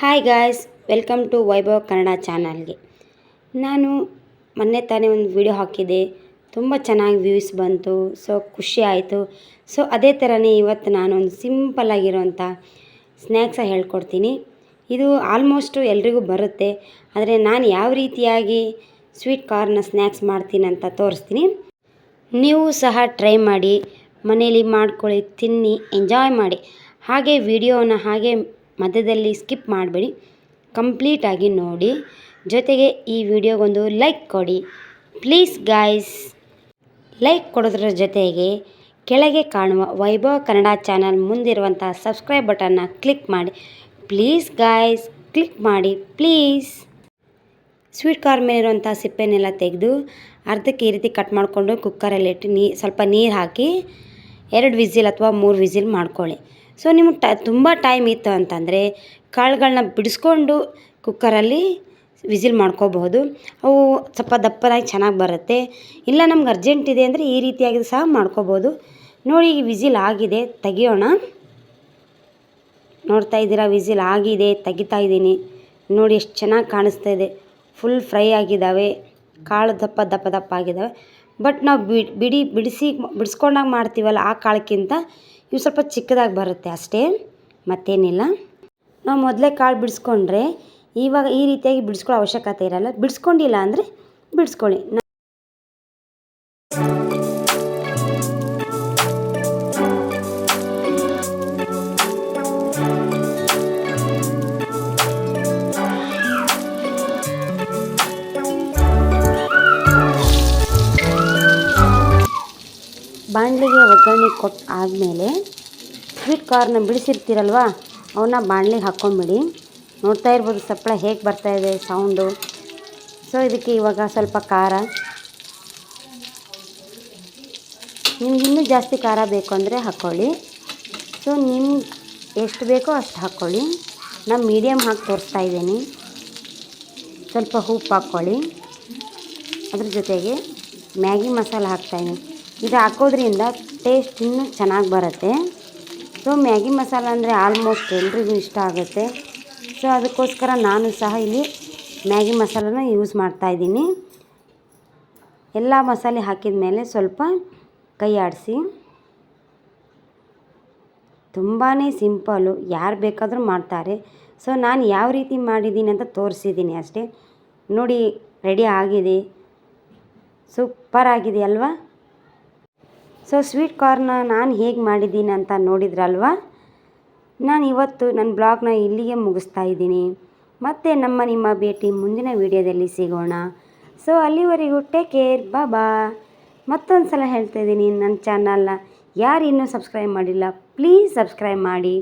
Hi guys welcome to Vaibhav Kannada ಚಾನಲ್ಗೆ ನಾನು ಮೊನ್ನೆ ತಾನೇ ಒಂದು ವಿಡಿಯೋ ಹಾಕಿದೆ ತುಂಬ ಚೆನ್ನಾಗಿ ವ್ಯೂಸ್ ಬಂತು ಸೊ ಖುಷಿ ಆಯಿತು. ಸೊ ಅದೇ ಥರನೇ ಇವತ್ತು ನಾನು ಒಂದು ಸಿಂಪಲ್ ಆಗಿರೋಂಥ ಸ್ನ್ಯಾಕ್ಸ ಹೇಳ್ಕೊಡ್ತೀನಿ. ಇದು ಆಲ್ಮೋಸ್ಟು ಎಲ್ರಿಗೂ ಬರುತ್ತೆ, ಆದರೆ ನಾನು ಯಾವ ರೀತಿಯಾಗಿ ಸ್ವೀಟ್ ಕಾರ್ನ ಸ್ನ್ಯಾಕ್ಸ್ ಮಾಡ್ತೀನಿ ಅಂತ ತೋರಿಸ್ತೀನಿ. ನೀವು ಸಹ ಟ್ರೈ ಮಾಡಿ, ಮನೇಲಿ ಮಾಡ್ಕೊಳ್ಳಿ, ತಿನ್ನಿ ಎಂಜಾಯ್ ಮಾಡಿ. ಹಾಗೆ ವಿಡಿಯೋನ ಹಾಗೆ ಮಧ್ಯದಲ್ಲಿ ಸ್ಕಿಪ್ ಮಾಡಬೇಡಿ. ಕಂಪ್ಲೀಟಾಗಿ ನೋಡಿ. ಜೊತೆಗೆ ಈ ವಿಡಿಯೋಗೊಂದು ಲೈಕ್ ಕೊಡಿ. ಪ್ಲೀಸ್ ಗಾಯ್ಸ್ ಲೈಕ್ ಕೊಡೋದ್ರ ಜೊತೆಗೆ ಕೆಳಗೆ ಕಾಣುವ ವೈಭವ ಕನ್ನಡ ಚಾನಲ್ ಮುಂದಿರುವಂಥ ಸಬ್ಸ್ಕ್ರೈಬ್ ಬಟನ್ನ ಕ್ಲಿಕ್ ಮಾಡಿ. ಪ್ಲೀಸ್ ಗಾಯ್ಸ್ ಕ್ಲಿಕ್ ಮಾಡಿ. ಪ್ಲೀಸ್ ಸ್ವೀಟ್ ಕಾರ್ನ್ ಮೇಲಿರುವಂಥ ಸಿಪ್ಪೆನೆಲ್ಲ ತೆಗೆದು ಅರ್ಧಕ್ಕೆ ಈ ರೀತಿ ಕಟ್ ಮಾಡಿಕೊಂಡು ಕುಕ್ಕರಲ್ಲಿ ಇಟ್ಟು ನೀ, ಸ್ವಲ್ಪ ನೀರು ಹಾಕಿ ಎರಡು ವಿಸಿಲ್ ಅಥವಾ ಮೂರು ವಿಸಿಲ್ ಮಾಡ್ಕೊಳ್ಳಿ. ಸೊ ನಿಮಗೆ ಟ, ತುಂಬ ಟೈಮ್ ಇತ್ತು ಅಂತಂದರೆ ಕಾಳುಗಳನ್ನ ಬಿಡಿಸ್ಕೊಂಡು ಕುಕ್ಕರಲ್ಲಿ ವಿಸಿಲ್ ಮಾಡ್ಕೋಬಹುದು. ಅವು ಸ್ವಲ್ಪ ದಪ್ಪನಾಗಿ ಚೆನ್ನಾಗಿ ಬರುತ್ತೆ. ಇಲ್ಲ ನಮ್ಗೆ ಅರ್ಜೆಂಟ್ ಇದೆ ಅಂದರೆ ಈ ರೀತಿಯಾಗಿ ಸಹ ಮಾಡ್ಕೋಬೋದು ನೋಡಿ ಈಗ ವಿಸಿಲ್ ಆಗಿದೆ, ತೆಗಿಯೋಣ. ನೋಡ್ತಾ ಇದ್ದೀರಾ, ವಿಸಿಲ್ ಆಗಿದೆ, ತೆಗಿತಾ ಇದ್ದೀನಿ. ನೋಡಿ ಎಷ್ಟು ಚೆನ್ನಾಗಿ ಕಾಣಿಸ್ತಾ ಇದೆ. ಫುಲ್ ಫ್ರೈ ಆಗಿದ್ದಾವೆ, ಕಾಳು ದಪ್ಪ ದಪ್ಪ ದಪ್ಪ ಆಗಿದ್ದಾವೆ. ಬಟ್ ನಾವು ಬಿಡಿ, ಬಿಡಿಸಿ ಬಿಡಿಸ್ಕೊಂಡಾಗ ಮಾಡ್ತೀವಲ್ಲ ಆ ಕಾಳಕ್ಕಿಂತ ಇವು ಸ್ವಲ್ಪ ಚಿಕ್ಕದಾಗಿ ಬರುತ್ತೆ ಅಷ್ಟೇ. ಮತ್ತೇನಿಲ್ಲ. ನಾವು ಮೊದಲೇ ಕಾಳು ಬಿಡಿಸ್ಕೊಂಡ್ರೆ ಇವಾಗ ಈ ರೀತಿಯಾಗಿ ಬಿಡಿಸ್ಕೊಳ್ಳೋ ಅವಶ್ಯಕತೆ ಇರಲ್ಲ. ಬಿಡಿಸ್ಕೊಂಡಿಲ್ಲ ಅಂದರೆ ಬಿಡಿಸ್ಕೊಳ್ಳಿ. ಬಾಣಲಿಗೆ ಒಗ್ಗರಣೆ ಕೊಟ್ಟು ಆದಮೇಲೆ ಸ್ವೀಟ್ ಕಾರ್ನ ಬಿಡಿಸಿರ್ತೀರಲ್ವ, ಅವನ್ನ ಬಾಣಲಿಗೆ ಹಾಕ್ಕೊಂಬಿಡಿ ನೋಡ್ತಾ ಇರ್ಬೋದು ಸಪ್ಪಳ ಹೇಗೆ ಇದೆ ಸೌಂಡು ಸೊ ಇದಕ್ಕೆ ಇವಾಗ ಸ್ವಲ್ಪ ಖಾರ. ನಿಮ್ಗೆ ಇನ್ನೂ ಜಾಸ್ತಿ ಖಾರ ಬೇಕು ಅಂದರೆ ಹಾಕ್ಕೊಳ್ಳಿ ಸೊ ನಿಮ್ಗೆ ಎಷ್ಟು ಬೇಕೋ ಅಷ್ಟು ಹಾಕ್ಕೊಳ್ಳಿ ನಾನು ಮೀಡಿಯಮ್ ಹಾಕಿ ತೋರಿಸ್ತಾ ಇದ್ದೀನಿ. ಸ್ವಲ್ಪ ಉಪ್ಪು ಹಾಕ್ಕೊಳ್ಳಿ ಅದ್ರ ಜೊತೆಗೆ ಮ್ಯಾಗಿ ಮಸಾಲ ಹಾಕ್ತಾಯಿದ್ದೀನಿ ಇದು ಹಾಕೋದ್ರಿಂದ ಟೇಸ್ಟ್ ಇನ್ನೂ ಚೆನ್ನಾಗಿ ಬರುತ್ತೆ. ಸೊ ಮ್ಯಾಗಿ ಮಸಾಲ ಅಂದರೆ ಆಲ್ಮೋಸ್ಟ್ ಎಲ್ರಿಗೂ ಇಷ್ಟ ಆಗುತ್ತೆ. ಸೊ ಅದಕ್ಕೋಸ್ಕರ ನಾನು ಸಹ ಇಲ್ಲಿ ಮ್ಯಾಗಿ ಮಸಾಲನ ಯೂಸ್ ಮಾಡ್ತಾಯಿದ್ದೀನಿ ಎಲ್ಲ ಮಸಾಲೆ ಹಾಕಿದ ಮೇಲೆ ಸ್ವಲ್ಪ ಕೈ ಆಡಿಸಿ. ತುಂಬಾ ಸಿಂಪಲ್ಲು ಯಾರು ಬೇಕಾದರೂ ಮಾಡ್ತಾರೆ. ಸೊ ನಾನು ಯಾವ ರೀತಿ ಮಾಡಿದ್ದೀನಿ ಅಂತ ತೋರಿಸಿದ್ದೀನಿ ಅಷ್ಟೇ. ನೋಡಿ ರೆಡಿ ಆಗಿದೆ. ಸೂಪರ್ ಆಗಿದೆ ಅಲ್ವಾ? ಸೊ ಸ್ವೀಟ್ ಕಾರ್ನ ನಾನು ಹೇಗೆ ಮಾಡಿದ್ದೀನಿ ಅಂತ ನೋಡಿದ್ರಲ್ವ? ನಾನು ಇವತ್ತು ನನ್ನ ಬ್ಲಾಗ್ನ ಇಲ್ಲಿಗೆ ಮುಗಿಸ್ತಾ ಇದ್ದೀನಿ. ಮತ್ತೆ ನಮ್ಮ ನಿಮ್ಮ ಭೇಟಿ ಮುಂದಿನ ವೀಡಿಯೋದಲ್ಲಿ ಸಿಗೋಣ. ಸೊ ಅಲ್ಲಿವರೆಗೂ ಟೇಕ್ ಕೇರ್ ಬಾ ಬಾ ಮತ್ತೊಂದು ಸಲ ಹೇಳ್ತಾ ಇದ್ದೀನಿ ನನ್ನ ಚಾನಲ್ನ ಯಾರು ಇನ್ನೂ ಸಬ್ಸ್ಕ್ರೈಬ್ ಮಾಡಿಲ್ಲ ಪ್ಲೀಸ್ ಸಬ್ಸ್ಕ್ರೈಬ್ ಮಾಡಿ.